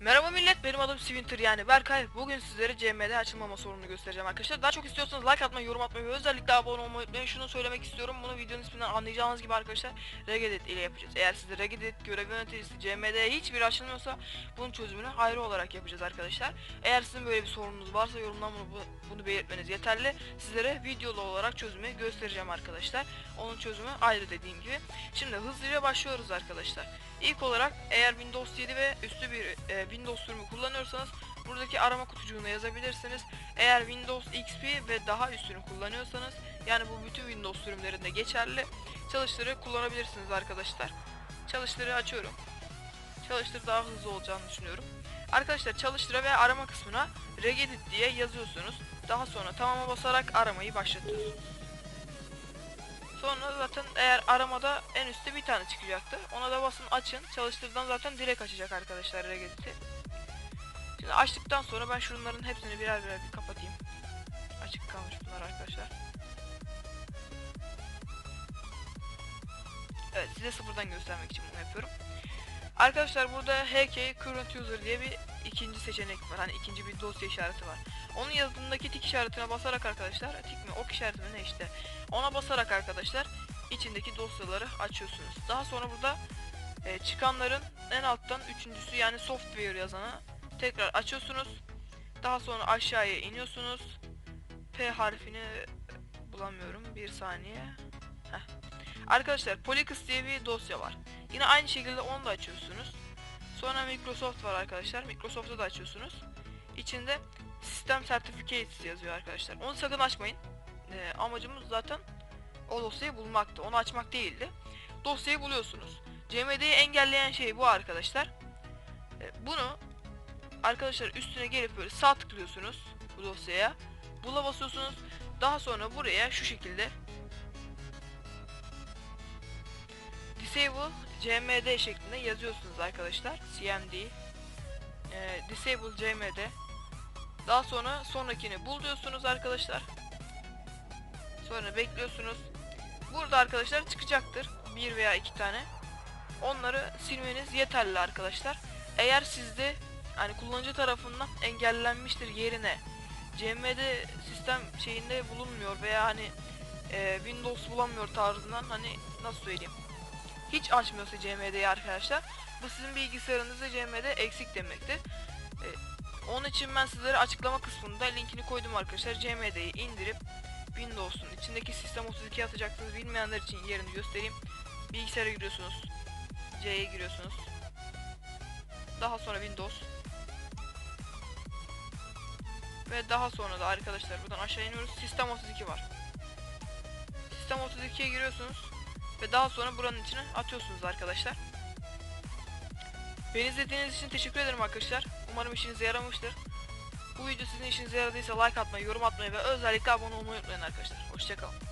Merhaba millet benim adım Swinter yani Berkay. Bugün sizlere CM'de açılmama sorununu göstereceğim arkadaşlar. Daha çok istiyorsanız like atmayı yorum atmayı ve özellikle abone olmayı unutmayın. Şunu söylemek istiyorum bunu videonun isminden anlayacağınız gibi arkadaşlar Regedit ile yapacağız. Eğer sizde Regedit görev yöneticisi CM'de hiçbir açılmıyorsa Bunun çözümünü ayrı olarak yapacağız arkadaşlar. Eğer sizin böyle bir sorununuz varsa yorumdan bunu, bu- bunu belirtmeniz yeterli. Sizlere videolu olarak çözümü göstereceğim arkadaşlar. Onun çözümü ayrı dediğim gibi. Şimdi hızlıca başlıyoruz arkadaşlar. İlk olarak eğer Windows 7 ve üstü bir e, Windows sürümü kullanıyorsanız buradaki arama kutucuğuna yazabilirsiniz. Eğer Windows XP ve daha üstünü kullanıyorsanız yani bu bütün Windows sürümlerinde geçerli çalıştırı kullanabilirsiniz arkadaşlar. Çalıştırı açıyorum. Çalıştır daha hızlı olacağını düşünüyorum. Arkadaşlar çalıştıra ve arama kısmına regedit diye yazıyorsunuz. Daha sonra tamama basarak aramayı başlatıyorsunuz. Sonra zaten eğer aramada en üstte bir tane çıkacaktır. Ona da basın açın. Çalıştırdan zaten direkt açacak arkadaşlar Regedit'i. Şimdi açtıktan sonra ben şunların hepsini birer birer bir kapatayım. Açık kalmış bunlar arkadaşlar. Evet size sıfırdan göstermek için bunu yapıyorum. Arkadaşlar burada HK Current User diye bir ikinci seçenek var. Hani ikinci bir dosya işareti var. Onun yanındaki tik işaretine basarak arkadaşlar, tik mi ok işareti mi ne işte. Ona basarak arkadaşlar içindeki dosyaları açıyorsunuz. Daha sonra burada e, çıkanların en alttan üçüncüsü yani software yazanı tekrar açıyorsunuz. Daha sonra aşağıya iniyorsunuz. P harfini bulamıyorum. Bir saniye. Heh. Arkadaşlar Polykes diye bir dosya var. Yine aynı şekilde onu da açıyorsunuz. Sonra Microsoft var arkadaşlar. Microsoft'u da açıyorsunuz. İçinde System Certificates yazıyor arkadaşlar. Onu sakın açmayın. Ee, amacımız zaten o dosyayı bulmaktı. Onu açmak değildi. Dosyayı buluyorsunuz. CMD'yi engelleyen şey bu arkadaşlar. Ee, bunu arkadaşlar üstüne gelip böyle sağ tıklıyorsunuz bu dosyaya. Bula basıyorsunuz. Daha sonra buraya şu şekilde disable cmd şeklinde yazıyorsunuz arkadaşlar. cmd e, disable cmd daha sonra sonrakini bul diyorsunuz arkadaşlar. Sonra bekliyorsunuz. Burada arkadaşlar çıkacaktır. Bir veya iki tane. Onları silmeniz yeterli arkadaşlar. Eğer sizde hani kullanıcı tarafından engellenmiştir yerine CMD sistem şeyinde bulunmuyor veya hani e, Windows bulamıyor tarzından hani nasıl söyleyeyim hiç açmıyorsa CMD'yi arkadaşlar bu sizin bilgisayarınızda CMD eksik demektir. E, onun için ben sizlere açıklama kısmında linkini koydum arkadaşlar. CMD'yi indirip Windows'un içindeki sistem 32 atacaksınız. Bilmeyenler için yerini göstereyim. Bilgisayara giriyorsunuz. C'ye giriyorsunuz. Daha sonra Windows. Ve daha sonra da arkadaşlar buradan aşağı iniyoruz. Sistem 32 var. Sistem 32'ye giriyorsunuz. Ve daha sonra buranın içine atıyorsunuz arkadaşlar. Beni izlediğiniz için teşekkür ederim arkadaşlar. Umarım işinize yaramıştır. Bu video sizin işinize yaradıysa like atmayı, yorum atmayı ve özellikle abone olmayı unutmayın arkadaşlar. Hoşçakalın.